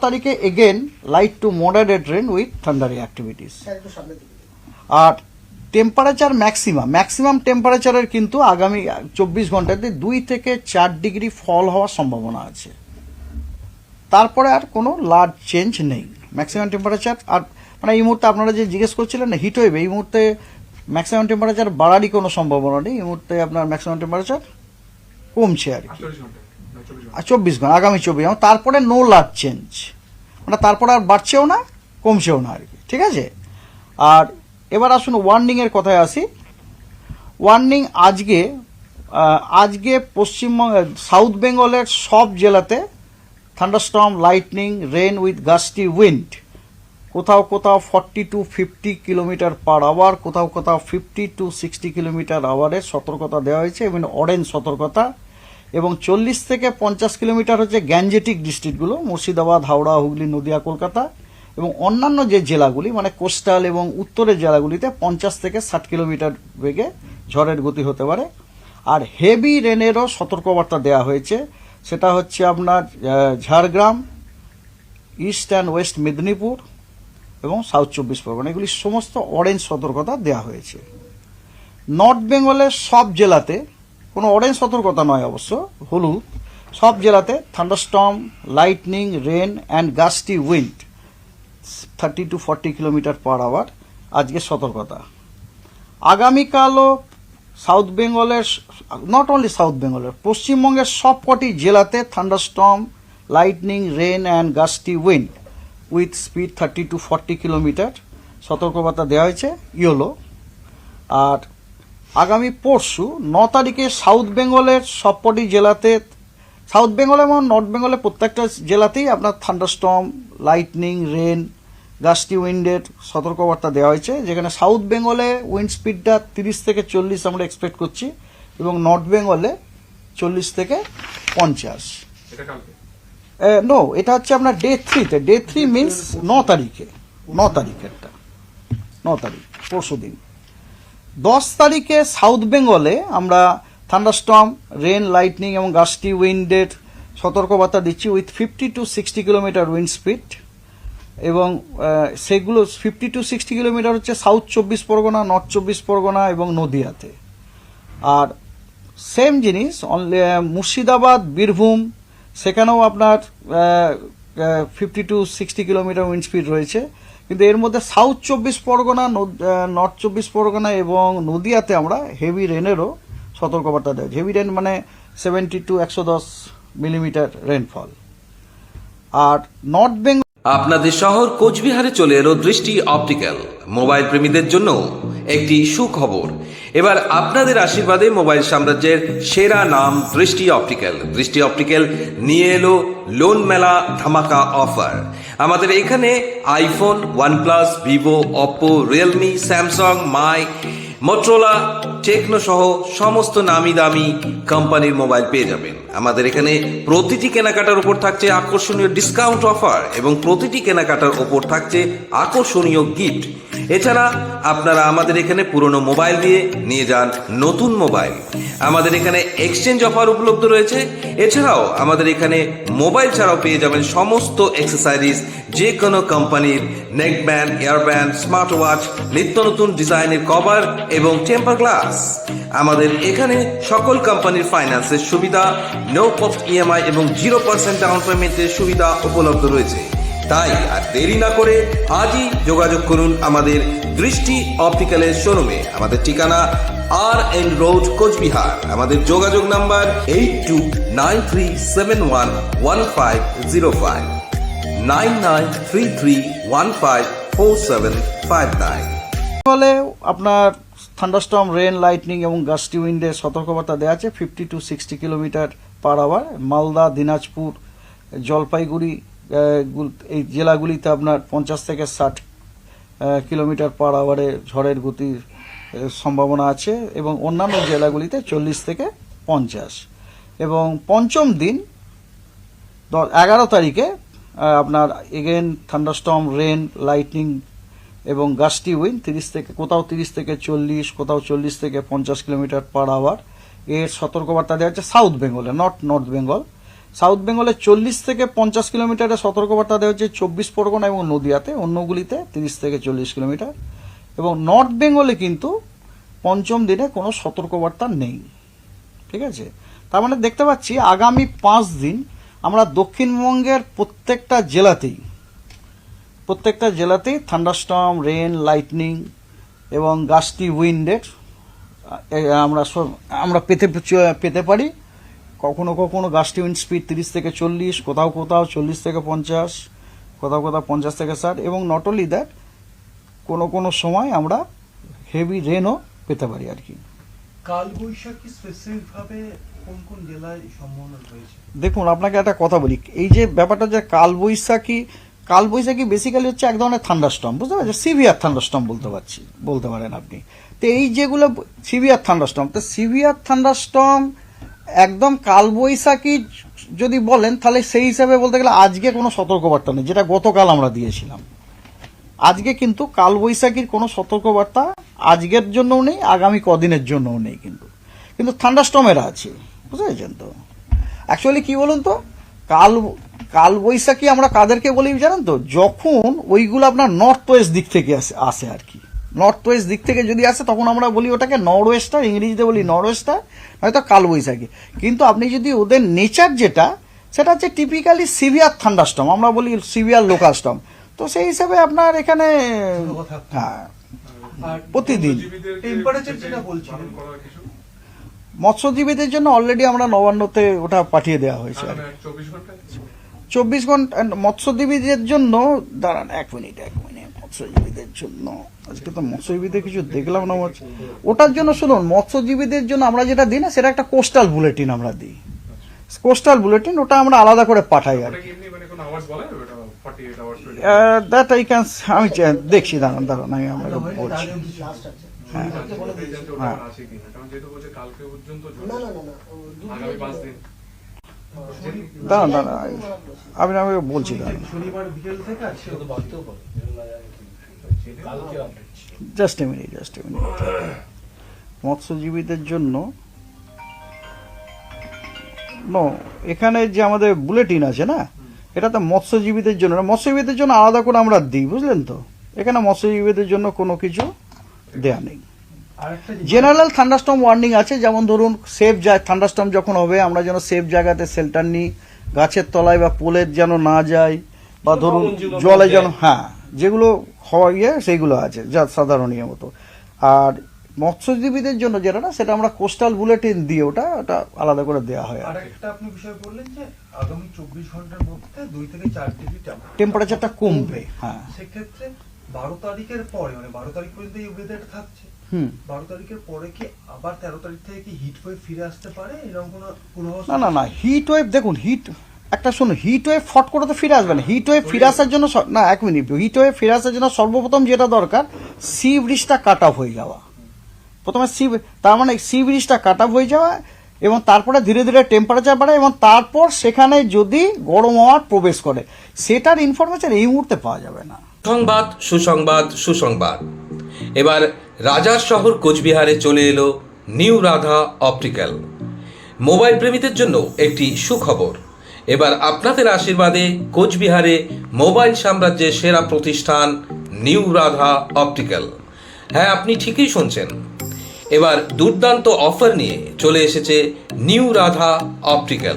তারিখে again light to moderate rain with thundery activities R temperature maximum maximum টেম্পারেচারের কিন্তু আগামী চব্বিশ ঘন্টাতে দুই থেকে চার ডিগ্রি ফল হওয়ার সম্ভাবনা আছে। তারপরে আর কোনো লার্জ চেঞ্জ নেই। ম্যাক্সিমাম টেম্পারেচার আর মানে এই মুহূর্তে আপনারা যে জিজ্ঞেস করছিলেন না হিট ওয়েভ এই মুহূর্তে ম্যাক্সিমাম টেম্পারেচার বাড়ারই কোনো সম্ভাবনা নেই। এই মুহূর্তে আপনার ম্যাক্সিমাম টেম্পারেচার কমছে আর কি। আর চব্বিশ ঘণ্টা, আগামী চব্বিশ ঘণ্টা। তারপরে নো লার্জ চেঞ্জ মানে তারপরে আর বাড়ছেও না, কমছেও না আর কি, ঠিক আছে? আর এবার আসুন ওয়ার্নিংয়ের কথায় আসি। ওয়ার্নিং আজকে আজকে পশ্চিমবঙ্গ সাউথ বেঙ্গলের সব জেলাতে thunderstorm lightning rain with gusty wind কোথাও কোথাও forty to fifty kilometre per hour কোথাও কোথাও ফিফটি টু সিক্সটি কিলোমিটার আওয়ারের সতর্কতা দেওয়া হয়েছে এবং অরেঞ্জ সতর্কতা। এবং চল্লিশ থেকে পঞ্চাশ কিলোমিটার হচ্ছে গ্যাঞ্জেটিক ডিস্ট্রিক্টগুলো, মুর্শিদাবাদ, হাওড়া, হুগলি, নদিয়া, কলকাতা এবং অন্যান্য যে জেলাগুলি মানে কোস্টাল এবং উত্তরের জেলাগুলিতে পঞ্চাশ থেকে ষাট কিলোমিটার বেগে ঝড়ের গতি হতে পারে। আর হেভি রেনেরও সতর্কবার্তা দেওয়া হয়েছে। সেটা হচ্ছে আপনার Jhargram, east and west Medinipur এবং সাউথ চব্বিশ পরগনা। এগুলি সমস্ত অরেঞ্জ সতর্কতা দেওয়া হয়েছে। নর্থ বেঙ্গলের সব জেলাতে কোনো অরেঞ্জ সতর্কতা নয় অবশ্য হলুদ সব জেলাতে thunderstorm, lightning rain and gusty wind, thirty to forty kilometre per hour আজকে সতর্কতা। আগামীকালও সাউথ বেঙ্গলের নট অনলি সাউথ বেঙ্গলের, পশ্চিমবঙ্গের সবকটি জেলাতে thunderstorm, lightning rain and gusty wind with speed thirty to forty kilometre সতর্কবার্তা দেওয়া হয়েছে, ইয়োলো। আর আগামী পরশু ন তারিখে সাউথ বেঙ্গলের সবকটি জেলাতে সাউথ বেঙ্গল এবং নর্থ বেঙ্গলের প্রত্যেকটা জেলাতেই আপনার থান্ডারস্টর্ম লাইটনিং রেন গাস্টি উইন্ডের সতর্কবার্তা দেওয়া হয়েছে যেখানে সাউথ বেঙ্গলে উইন্ড স্পিডটা তিরিশ থেকে চল্লিশ আমরা এক্সপেক্ট করছি এবং নর্থ বেঙ্গলে চল্লিশ থেকে পঞ্চাশ। নো এটা হচ্ছে আপনার ডে থ্রিতে ডে থ্রি মিনস ন তারিখে ন তারিখেরটা ন তারিখ পরশু দিন। দশ তারিখে সাউথ বেঙ্গলে আমরা থান্ডারস্টর্ম, রেন, লাইটনিং এবং গাস্টি উইন্ডের সতর্কবার্তা দিচ্ছি with fifty to sixty kilometre wind speed এবং সেগুলো ফিফটি টু সিক্সটি কিলোমিটার হচ্ছে সাউথ চব্বিশ পরগনা, নর্থ চব্বিশ পরগনা এবং নদিয়াতে। আর সেম জিনিস অনলি মুর্শিদাবাদ, বীরভূম, সেখানেও আপনার fifty to sixty kilometre wind speed রয়েছে। কিন্তু এর মধ্যে সাউথ চব্বিশ পরগনা নর্থ চব্বিশ পরগনা এবং নদিয়াতে আমরা হেভি রেনেরও সতর্কবার্তা দেয় হেভি রেন মানে সেভেন্টি টু একশো দশ মিলিমিটার রেনফল আর নর্থ বেঙ্গল আপনাদের শহর কোচবিহারে চলে এলো দৃষ্টি অপটিক্যাল। মোবাইল প্রেমীদের জন্য একটি সুখবর। এবার আপনাদের আশীর্বাদে মোবাইল সাম্রাজ্যের সেরা নাম দৃষ্টি অপটিক্যাল। দৃষ্টি অপটিক্যাল নিয়ে এলো লোন মেলা ধামাকা অফার। আমাদের এখানে iPhone OnePlus Vivo Oppo Realme Samsung Mi Motorola Tecno সহ সমস্ত নামি দামি কোম্পানির মোবাইল পেয়ে যাবেন। আমাদের এখানে প্রতিটি কেনাকাটার উপর থাকছে আকর্ষণীয় ডিসকাউন্ট অফার এবং প্রতিটি কেনাকাটার উপর থাকছে আকর্ষণীয় গিফট এছাড়া আপনারা আমাদের এখানে পুরনো মোবাইল দিয়ে নিয়ে যান নতুন মোবাইল। আমাদের এখানে এক্সচেঞ্জ অফার উপলব্ধ রয়েছে। এছাড়াও আমাদের এখানে মোবাইল ছাড়াও পেয়ে যাবেন সমস্ত এক্সেসারিজ যে কোনো কোম্পানির neck band air band smart watch নিত্য নতুন ডিজাইনের কভার এবং টেম্পার গ্লাস আমাদের এখানে সকল কোম্পানির ফাইন্যান্সের সুবিধা নো কস্ট ইএমআই এবং জিরো পার্সেন্ট ডাউন পেমেন্টের সুবিধা উপলব্ধ রয়েছে। তাই আর দেরি না করে আজই যোগাযোগ করুন আমাদের দৃষ্টি অপটিক্যালের শোরুমে। আমাদের ঠিকানা আর এন রোড, কোচবিহার। আমাদের যোগাযোগ number eight two nine three seven one one five zero five nine nine three three one five four seven five nine ফলে আপনার থান্ডারস্টর্ম রেন লাইটনিং এবং গাস্টি উইন্ডে সতর্কবার্তা দেওয়া আছে। Fifty to sixty kilometre per hour Malda, Dinajpur, Jalpaiguri এই জেলাগুলিতে আপনার পঞ্চাশ থেকে ষাট কিলোমিটার পার আওয়ারে ঝড়ের গতির সম্ভাবনা আছে এবং অন্যান্য জেলাগুলিতে চল্লিশ থেকে পঞ্চাশ। এবং পঞ্চম দিন এগারো তারিখে আপনার এগেন থান্ডারস্টর্ম রেন লাইটনিং এবং গাস্টি উইন তিরিশ থেকে, কোথাও তিরিশ থেকে চল্লিশ, কোথাও চল্লিশ থেকে পঞ্চাশ কিলোমিটার পার আওয়ার। এর সতর্কবার্তা দেওয়া হচ্ছে সাউথ বেঙ্গলে নট নর্থ বেঙ্গল সাউথ বেঙ্গলে চল্লিশ থেকে পঞ্চাশ কিলোমিটারের সতর্কবার্তা দেওয়া হচ্ছে চব্বিশ পরগনা এবং নদিয়াতে, অন্যগুলিতে তিরিশ থেকে চল্লিশ কিলোমিটার। এবং নর্থ বেঙ্গলে কিন্তু পঞ্চম দিনে কোনো সতর্কবার্তা নেই। ঠিক আছে? তার মানে দেখতে পাচ্ছি আগামী পাঁচ দিন আমরা দক্ষিণবঙ্গের প্রত্যেকটা জেলাতেই প্রত্যেকটা জেলাতেই থান্ডারস্টর্ম রেন লাইটনিং এবং গাস্টি উইন্ডের আমরা আমরা পেতে পেতে পারি। কখনো কখনো গাস্টি উইন্ড স্পিড তিরিশ থেকে চল্লিশ কোথাও কোথাও চল্লিশ থেকে পঞ্চাশ কোথাও কোথাও পঞ্চাশ থেকে ষাট এবং নট অনলি দ্যাট কোনো কোনো সময় আমরা হেভি রেনও পেতে পারি আর কি। কাল বৈশাখী কোন কোন জেলায় সম্ভাবনা রয়েছে? দেখুন আপনাকে একটা কথা বলি এই যে ব্যাপারটা যে কালবৈশাখী কালবৈশাখী বেসিক্যালি হচ্ছে এক ধরনের থান্ডারস্টম বুঝতে পারছেন? সিভিয়ার থান্ডারস্টম বলতে পারছি বলতে পারেন আপনি। তো এই যেগুলো সিভিয়ার থান্ডারস্টম তো সিভিয়ার থান্ডারস্টম একদম কালবৈশাখী যদি বলেন, তাহলে সেই হিসাবে বলতে গেলে আজকে কোনো সতর্কবার্তা নেই, যেটা গতকাল আমরা দিয়েছিলাম। আজকে কিন্তু কালবৈশাখীর কোনো সতর্কবার্তা আজকের জন্যও নেই, আগামী কদিনের জন্যও নেই কিন্তু। কিন্তু থান্ডারস্টমের আছে, বুঝতে পেরেছেন তো? অ্যাকচুয়ালি কী বলুন তো, কাল, কালবৈশাখী আমরা কাদেরকে বলি জানেন তো? যখন ওইগুলো আপনার নর্থ ওয়েস্ট দিক থেকে আসে আসে আর কি। নর্থ ওয়েস্ট দিক থেকে যদি আসে তখন আমরা বলি ওটাকে নর্থ ইংরেজিতে বলি নর্থ ওয়েস্টার নয়তো কাল বৈশাখী। কিন্তু আপনি যদি ওদের নেচার যেটা সেটা হচ্ছে টিপিক্যালি সিভিয়ার থান্ডারস্টম আমরা বলি সিভিয়ার লোকাল স্টম তো সেই হিসাবে আপনার এখানে। হ্যাঁ প্রতিদিন। মৎস্যজীবীদের জন্য অলরেডি আমরা নবান্নতে ওটা পাঠিয়ে দেওয়া হয়েছে। চব্বিশ ঘণ্টা মৎস্যজীবীদের জন্য দাঁড়ান এক মিনিট এক মিনিট। মৎস্যজীবীদের জন্য। আজকে তো মৎস্যজীবীদের কিছু দেখলাম না হচ্ছে। ওটার জন্য শুনুন মৎস্যজীবীদের জন্য আমরা যেটা দিই না সেটা একটা কোস্টাল বুলেটিন আমরা দিই। কোস্টাল বুলেটিন ওটা আমরা আলাদা করে পাঠাই আর মানে দ্যাট আই ক্যান আমি দেখছি দাঁড়ান দাঁড়ান আমি আপনাকে বলছি। হ্যাঁ। হ্যাঁ। ওটা আছে কিনা কারণ যেহেতু বলছে কালকে পর্যন্ত ঝড়। আগামী পাঁচ দিন। দাঁড়ান দাঁড়ান আমি আমি বলছি দাঁড়ান। শনিবার বিকেল থেকে আছে just a minute just a minute মৎস্যজীবীদের জন্য নো এখানে যে আমাদের বুলেটিন আছে না এটা তো মৎস্যজীবীদের জন্য মৎস্যজীবীদের জন্য আলাদা করে আমরা দিই বুঝলেন তো? এখানে মৎস্যজীবীদের জন্য কোনো কিছু দেয়া নেই। জেনারেল থান্ডারস্টর্ম ওয়ার্নিং আছে যেমন ধরুন সেফ যায় থান্ডারস্টর্ম যখন হবে আমরা যেন সেফ জায়গাতে শেল্টার নিই গাছের তলায় বা পোলের যেন না যাই বা ধরুন জলে যেন হ্যাঁ যেগুলো হওয়া ইয়ে সেইগুলো আছে যা সাধারণ নিয়মত আর মৎস্যজীবীদের জন্য যেটা না সেটা আমরা কোস্টাল বুলেটিন দিয়ে ওটা ওটা আলাদা করে দেওয়া হয় আর একটা আপনি বিষয় বললেন যে আগামী চব্বিশ ঘণ্টার মধ্যে দুই থেকে চার ডিগ্রি টেম্পারেচার টেম্পারেচারটা কমবে হ্যাঁ। সেক্ষেত্রে বারো তারিখের পরে মানে বারো তারিখ পর্যন্ত এই ওয়েদারটা থাকছে হুম। বারো তারিখের পরে কি আবার তেরো তারিখ থেকে কি হিট ওয়েভ ফিরে আসতে পারে? এরকম কোনো না না না হিট ওয়েভ দেখুন হিট একটা শুনুন হিট ওয়েভ ফট করে তো ফিরে আসবে না। হিট ওয়েভ ফিরে আসার জন্য না, এক মিনিট হিট ওয়েভ ফিরে আসার জন্য সর্বপ্রথম যেটা দরকার সি ব্রিজটা কাট অফ হয়ে যাওয়া। প্রথমে সি তার মানে সি ব্রিজটা কাট অফ হয়ে যাওয়া এবং তারপরে ধীরে ধীরে টেম্পারেচার বাড়ে এবং তারপর সেখানে যদি গরম হওয়ার প্রবেশ করে, সেটার ইনফরমেশন এই মুহূর্তে পাওয়া যাবে না। সংবাদ সুসংবাদ সুসংবাদ। এবার রাজার শহর কোচবিহারে চলে এলো নিউ রাধা অপটিক্যাল। মোবাইল প্রেমীদের জন্য একটি সুখবর। এবার আপনাদের আশীর্বাদে কোচবিহারে মোবাইল সাম্রাজ্যের সেরা প্রতিষ্ঠান নিউ রাধা অপটিক্যাল। হ্যাঁ আপনি ঠিকই শুনছেন। এবার দুর্দান্ত অফার নিয়ে চলে এসেছে নিউ রাধা অপটিক্যাল।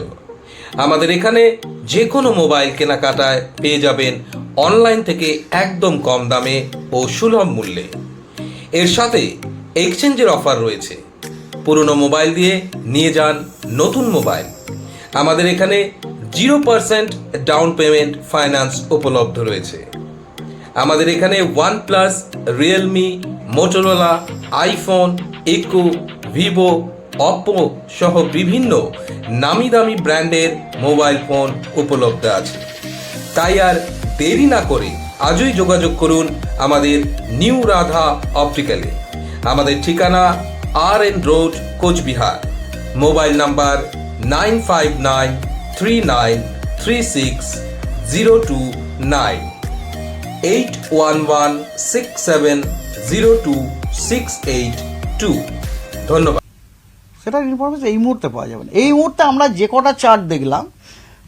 আমাদের এখানে যে কোনো মোবাইল কেনাকাটায় পেয়ে যাবেন অনলাইন থেকে একদম কম দামে ও সুলভ মূল্যে। এর সাথে এক্সচেঞ্জের অফার রয়েছে। পুরনো মোবাইল দিয়ে নিয়ে যান নতুন মোবাইল। আমাদের এখানে zero percent down payment finance উপলব্ধ রয়েছে। আমাদের এখানে OnePlus Realme Motorola iPhone iQOO Vivo Oppo সহ বিভিন্ন নামি দামি ব্র্যান্ডের মোবাইল ফোন উপলব্ধ আছে। তাই আর দেরি না করে আজই যোগাযোগ করুন আমাদের নিউ রাধা অপটিক্যালে আমাদের ঠিকানা R N road Cooch Behar. Mobile number nine five nine three nine three six zero two nine eight one one six seven zero two six eight two ধন্যবাদ। সেটার ইনফরমেশন এই মুহূর্তে পাওয়া যাবে না। এই মুহূর্তে আমরা যে কটা চার্ট দেখলাম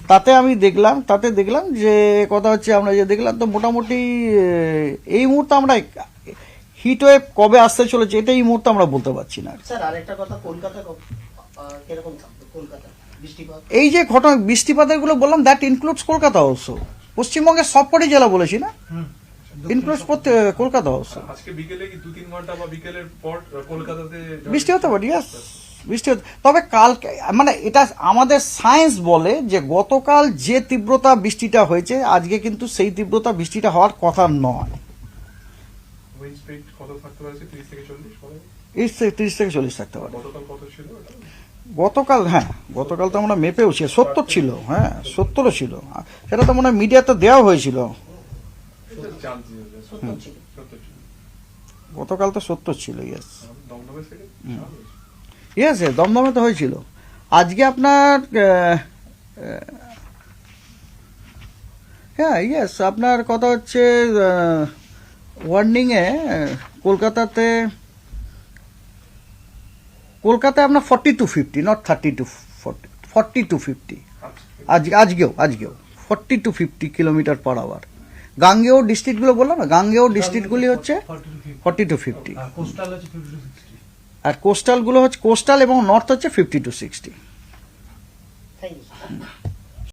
তাতে আমি দেখলাম তাতে দেখলাম যে কথা হচ্ছে আমরা যে দেখলাম তো মোটামুটি এই মুহূর্তে আমরা হিট ওয়েভ কবে আসতে চলেছে এটা এই মুহূর্তে আমরা বলতে পারছি না স্যার আরেকটা কথা কলকাতা কীরকম থাকবে কলকাতা? এই যে ঘটনা বৃষ্টিপাতেরগুলো বললাম দ্যাট ইনক্লুডস কলকাতা অলসো পশ্চিমবঙ্গের সবকটি জেলা বলেছি না? ইনক্লুডস কলকাতা অলসো আজকে বিকেলে কি দু তিন ঘণ্টা বা বিকেলের পর কলকাতাতে বৃষ্টি হতে পারে ইয়াস বৃষ্টি হতে তবে কালকে মানে এটা আমাদের সায়েন্স বলে যে গতকাল যে তীব্রতা বৃষ্টিটা হয়েছে আজকে কিন্তু সেই তীব্রতা বৃষ্টিটা হওয়ার কথা নয়। তিরিশ থেকে চল্লিশ থাকতে পারে। গতকাল হ্যাঁ গতকাল তো আমরা মেপেওছি সত্তর ছিল হ্যাঁ সত্তরও ছিল। সেটা তো মনে হয় মিডিয়াতে দেওয়া হয়েছিল। গতকাল তো সত্তর ছিল ইয়েস ইয়েস দমদমে তো হয়েছিল। আজকে আপনার হ্যাঁ ইয়েস আপনার কথা হচ্ছে ওয়ার্নিংয়ে কলকাতাতে কলকাতায় আপনার forty to fifty not thirty to forty forty to fifty আজ আজকেও আজকেও forty to fifty kilometre per hour গাঙ্গেয় ডিস্ট্রিক্টগুলো বললাম না গাঙ্গেয় ডিস্ট্রিক্টগুলি হচ্ছে ফর্টি টু ফিফটি আর কোস্টালগুলো হচ্ছে কোস্টাল এবং নর্থ হচ্ছে fifty to sixty thank you